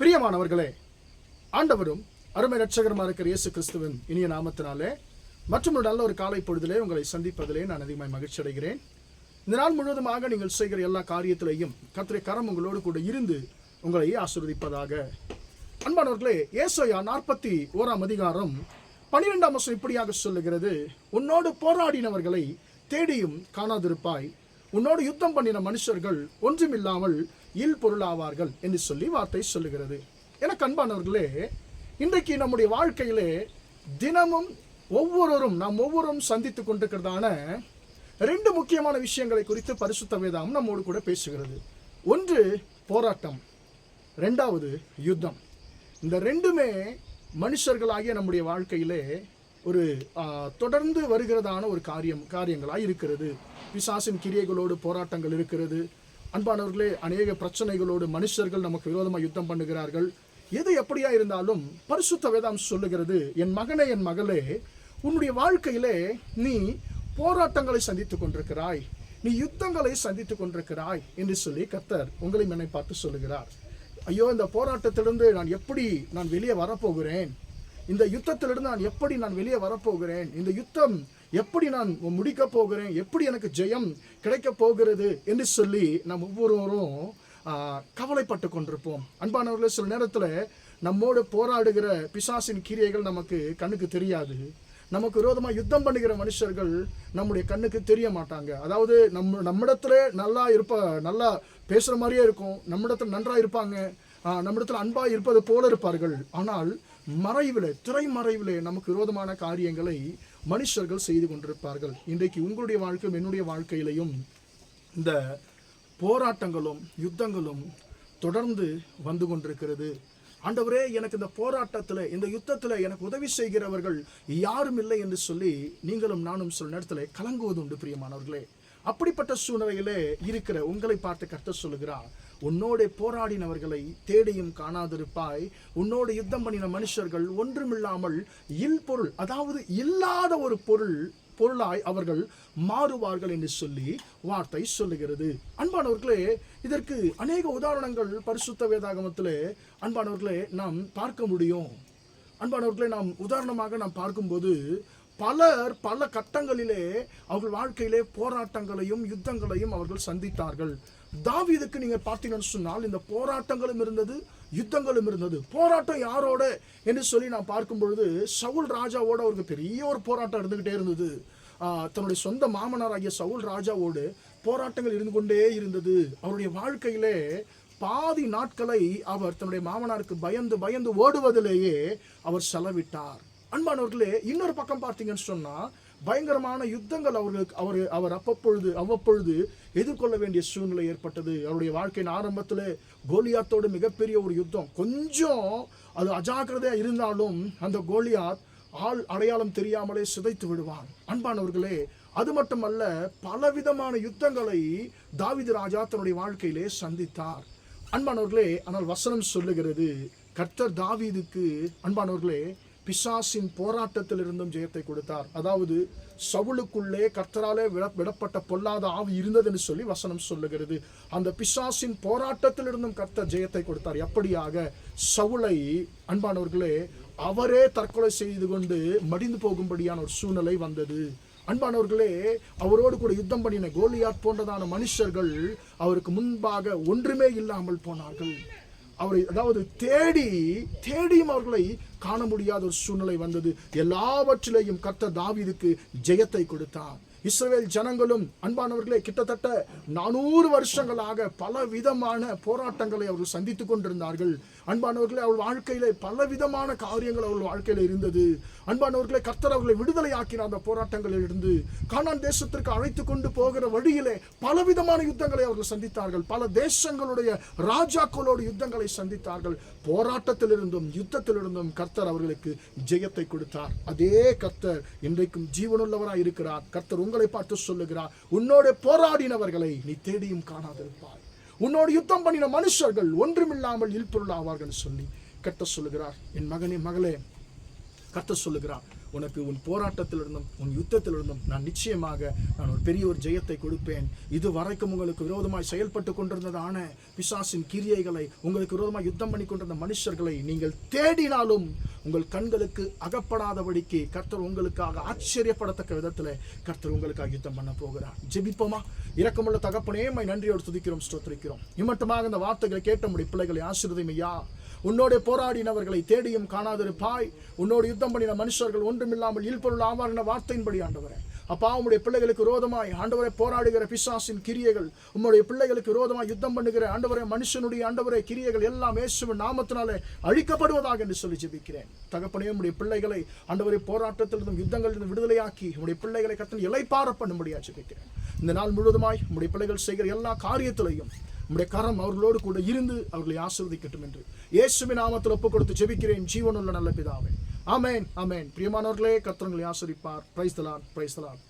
பிரியமானவர்களே ஆண்டவரும் அருமை ரட்சகரமாக இருக்கிற இயேசு கிறிஸ்துவின் இனிய நாமத்தினாலே மற்றும் ஒரு நல்ல ஒரு காலை பொழுதிலே உங்களை சந்திப்பதிலே நான் அதிகமாக மகிழ்ச்சி அடைகிறேன். இந்த நாள் முழுவதுமாக நீங்கள் செய்கிற எல்லா காரியத்திலையும் கத்திரை கரம் உங்களோடு கூட இருந்து உங்களை ஆசிர்வதிப்பதாக. அன்பானவர்களே ஏசோயா நாற்பத்தி ஓராம் அதிகாரம் பன்னிரெண்டாம் வருஷம் இப்படியாக சொல்லுகிறது உன்னோடு போராடினவர்களை தேடியும் காணாதிருப்பாய். உன்னோடு யுத்தம் பண்ணின மனுஷர்கள் ஒன்றுமில்லாமல் இல் பொருளாவார்கள் என்று சொல்லி வார்த்தை சொல்லுகிறது. என கண்பானவர்களே இன்றைக்கு நம்முடைய வாழ்க்கையிலே தினமும் ஒவ்வொருவரும் நாம் ஒவ்வொருவரும் சந்தித்துக் கொண்டிருக்கிறதான ரெண்டு முக்கியமான விஷயங்களை குறித்து பரிசுத்த வேதாம் நம்மோடு கூட பேசுகிறது. ஒன்று போராட்டம். ரெண்டாவது யுத்தம். இந்த ரெண்டுமே மனுஷர்களாகிய நம்முடைய வாழ்க்கையிலே ஒரு தொடர்ந்து வருகிறதான ஒரு காரியம் காரியங்களாக இருக்கிறது. பிசாசின் கிரியைகளோடு போராட்டங்கள் இருக்கிறது. அன்பானவர்களே அநேக பிரச்சனைகளோடு மனுஷர்கள் நமக்கு விரோதமாக யுத்தம் பண்ணுகிறார்கள். எது எப்படியா இருந்தாலும் பரிசுத்த வேதாம் சொல்லுகிறது என் மகனே என் மகளே உன்னுடைய வாழ்க்கையிலே நீ போராட்டங்களை சந்தித்துக் கொண்டிருக்கிறாய். நீ யுத்தங்களை சந்தித்துக் கொண்டிருக்கிறாய் என்று சொல்லி கர்த்தர் உங்களை என்னை பார்த்து சொல்லுகிறார். ஐயோ இந்த போராட்டத்திலிருந்து நான் எப்படி நான் வெளியே வரப்போகிறேன்? இந்த யுத்தத்திலிருந்து நான் எப்படி நான் வெளியே வரப்போகிறேன்? இந்த யுத்தம் எப்படி நான் முடிக்க போகிறேன்? எப்படி எனக்கு ஜெயம் கிடைக்க போகிறது? என்று சொல்லி நாம் ஒவ்வொருவரும் கவலைப்பட்டு கொண்டிருப்போம். அன்பானவர்களே சில நேரத்தில் நம்மோடு போராடுகிற பிசாசின் கிரியைகள் நமக்கு கண்ணுக்கு தெரியாது. நமக்கு விரோதமாக யுத்தம் பண்ணுகிற மனுஷர்கள் நம்முடைய கண்ணுக்கு தெரிய மாட்டாங்க. அதாவது நம்ம நம்மிடத்துல நல்லா இருப்ப நல்லா பேசுகிற மாதிரியே இருக்கும். நம்மிடத்துல நன்றாக இருப்பாங்க. ஆஹ், நம்மிடத்துல அன்பாக இருப்பது போல இருப்பார்கள். ஆனால் மறைவிலே திரைமறைவிலே நமக்கு விரோதமான காரியங்களை மனுஷர்கள் செய்து கொண்டிருப்பார்கள். இன்றைக்கு உங்களுடைய வாழ்க்கையும் என்னுடைய வாழ்க்கையிலையும் இந்த போராட்டங்களும் யுத்தங்களும் தொடர்ந்து வந்து கொண்டிருக்கிறது. ஆண்டவரே எனக்கு இந்த போராட்டத்தில் இந்த யுத்தத்தில் எனக்கு உதவி செய்கிறவர்கள் யாரும் இல்லை என்று சொல்லி நீங்களும் நானும் சில நேரத்தில் கலங்குவது உண்டு பிரியமானவர்களே. அப்படிப்பட்ட சூழ்நிலையிலே இருக்கிற உங்களை பார்த்து கத்த சொல்லுகிறார் உன்னோட போராடினவர்களை தேடியும் காணாதிருப்பாய். உன்னோட யுத்தம் பண்ணின மனுஷர்கள் ஒன்றுமில்லாமல் இல் பொருள் அதாவது இல்லாத ஒரு பொருள் பொருளாய் அவர்கள் மாறுவார்கள் என்று சொல்லி வார்த்தை சொல்லுகிறது. அன்பானவர்களே இதற்கு அநேக உதாரணங்கள் பரிசுத்த வேதாகமத்திலே அன்பானவர்களே நாம் பார்க்க முடியும். அன்பானவர்களே நாம் உதாரணமாக நாம் பார்க்கும்போது பலர் பல கட்டங்களிலே அவர்கள் வாழ்க்கையிலே போராட்டங்களையும் யுத்தங்களையும் அவர்கள் சந்தித்தார்கள். தாவீதுக்கு நீங்கள் பார்த்தீங்கன்னு சொன்னால் இந்த போராட்டங்களும் இருந்தது யுத்தங்களும் இருந்தது. போராட்டம் யாரோட என்று சொல்லி நான் பார்க்கும் பொழுது சவுல் ராஜாவோட அவருக்கு பெரிய ஒரு போராட்டம் இருந்துகிட்டே இருந்தது. தன்னுடைய சொந்த மாமனாராகிய சவுல் ராஜாவோடு போராட்டங்கள் இருந்து கொண்டே இருந்தது. அவருடைய வாழ்க்கையிலே பாதி நாட்களை அவர் தன்னுடைய மாமனாருக்கு பயந்து பயந்து ஓடுவதிலேயே அவர் செலவிட்டார். அன்பானவர்களே இன்னொரு பக்கம் பார்த்தீங்கன்னு சொன்னால் பயங்கரமான யுத்தங்கள் அவர்களுக்கு அவர் அவர் அப்பப்பொழுது அவ்வப்பொழுது எதிர்கொள்ள வேண்டிய சூழ்நிலை ஏற்பட்டது. அவருடைய வாழ்க்கையின் ஆரம்பத்தில் கோலியாத்தோடு மிகப்பெரிய ஒரு யுத்தம். கொஞ்சம் அது அஜாக்கிரதையாக இருந்தாலும் அந்த கோலியாத் ஆள் அடையாளம் தெரியாமலே சிதைத்து விடுவான். அன்பானவர்களே அது மட்டுமல்ல பலவிதமான யுத்தங்களை தாவித ராஜா தன்னுடைய வாழ்க்கையிலே சந்தித்தார். அன்பானவர்களே ஆனால் வசனம் சொல்லுகிறது கர்த்தர் தாவீதுக்கு அன்பானவர்களே பிசாசின் போராட்டத்தில் இருந்தும் ஜெயத்தை கொடுத்தார். அதாவது சவுளுக்குள்ளே கர்த்தராலே விட விடப்பட்ட பொல்லாத ஆவி இருந்ததுன்னு சொல்லி வசனம் சொல்லுகிறது. அந்த பிசாசின் போராட்டத்தில் இருந்தும் கர்த்தர் ஜெயத்தை கொடுத்தார். எப்படியாக சவுளை அன்பானவர்களே அவரே தற்கொலை செய்து கொண்டு மடிந்து போகும்படியான ஒரு சூழ்நிலை வந்தது. அன்பானவர்களே அவரோடு கூட யுத்தம் பண்ணின கோலியாட் போன்றதான மனுஷர்கள் அவருக்கு முன்பாக ஒன்றுமே இல்லாமல் போனார்கள். அவரை அதாவது தேடி தேடியும் அவர்களை காண முடியாத ஒரு சூழ்நிலை வந்தது. எல்லாவற்றிலேயும் கர்த்தர் தாவீதுக்கு ஜெயத்தை கொடுத்தார். இஸ்ரேல் ஜனங்களும் அன்பானவர்களே கிட்டத்தட்ட நானூறு வருஷங்களாக பல விதமான போராட்டங்களை அவர்கள் சந்தித்து கொண்டிருந்தார்கள். அன்பானவர்களே அவள் வாழ்க்கையிலே பல விதமான காரியங்கள் அவள் வாழ்க்கையில இருந்தது. அன்பானவர்களே கர்த்தர் அவர்களை விடுதலை ஆக்கின அந்த போராட்டங்களில் இருந்து கானான் தேசத்திற்கு அழைத்து கொண்டு போகிற வழியிலே பலவிதமான யுத்தங்களை அவர்கள் சந்தித்தார்கள். பல தேசங்களுடைய ராஜாக்களோடு யுத்தங்களை சந்தித்தார்கள். போராட்டத்திலிருந்தும் யுத்தத்திலிருந்தும் கர்த்தர் அவர்களுக்கு ஜெயத்தை கொடுத்தார். அதே கர்த்தர் இன்றைக்கும் ஜீவனுள்ளவராய் இருக்கிறார் கர்த்தர் உங்களை பார்த்து சொல்லுகிறார். உன்னோடு போராடினவர்களை நீ தேடியும் காணாதிருப்பாய். உன்னோடு யுத்தம் பண்ணின மனுஷர்கள் ஒன்றுமில்லாமல் இல்பொருள் ஆவார்கள் சொல்லி கர்த்தர் சொல்லுகிறார். என் மகனே மகளே கத்த சொல்லுகிறார். உனக்கு உன் போராட்டத்திலிருந்தும் உன் யுத்தத்திலிருந்தும் நான் நிச்சயமாக நான் ஒரு பெரிய ஒரு ஜெயத்தை கொடுப்பேன். இது வரைக்கும் உங்களுக்கு விரோதமாய் செயல்பட்டு கொண்டிருந்ததான பிசாசின் கிரியைகளை உங்களுக்கு விரோதமாய் யுத்தம் பண்ணி கொண்டிருந்த மனுஷர்களை நீங்கள் தேடினாலும் உங்கள் கண்களுக்கு அகப்படாதபடிக்கு கர்த்தர் உங்களுக்காக ஆச்சரியப்படத்தக்க விதத்தில் கர்த்தர் உங்களுக்காக யுத்தம் பண்ண போகிறார். ஜெபிப்போமா? இரக்கமுள்ள தகப்பனே மை நன்றியோடு துதிக்கிறோம் ஸ்தோத்திரிக்கிறோம். இம்மட்டுமாக இந்த வார்த்தைகளை கேட்ட முடிய பிள்ளைகளை ஆசிரியமையா உன்னோடு போராடினவர்களை தேடியும் காணாதிருப்பாய். உன்னோடு யுத்தம் பண்ணின மனுஷர்கள் ஒன்றுமில்லாமல் இல்பொருள் ஆவார் என வார்த்தையின்படி ஆண்டவரே. அப்பா உம்முடைய பிள்ளைகளுக்கு விரோதமாய் ஆண்டவரை போராடுகிற பிசாசின் கிரியைகள் உம்முடைய பிள்ளைகளுக்கு விரோதமாய் யுத்தம் பண்ணுகிற ஆண்டவரை மனுஷனுடைய ஆண்டவரை கிரியைகள் எல்லாம் இயேசுவின் நாமத்தினாலே அழிக்கப்படுவதாக என்று சொல்லி ஜெபிக்கிறேன். தகப்பனே உம்முடைய பிள்ளைகளை ஆண்டவரை போராட்டத்திலிருந்தும் யுத்தங்களிலிருந்து விடுதலையாக்கி உம்முடைய பிள்ளைகளை கத்தன் இலைப்பார முடியாது ஜெபிக்கிறேன். இந்த நாள் முழுவதுமாய் உம்முடைய பிள்ளைகள் செய்கிற எல்லா காரியத்திலையும் உங்களுடைய கரம் அவர்களோடு கூட இருந்து அவர்களை ஆசிர்வதிக்கட்டும் என்று. இயேசுவின் நாமத்தில் ஒப்புக் கொடுத்து ஜெபிக்கிறேன். ஜீவனுள்ள நல்ல பிதாவே. அமேன் அமேன் பிரியமானவர்களே கத்திரங்களை ஆசிரிப்பார் பிரைஸ்தலான் பிரைஸ்தலான்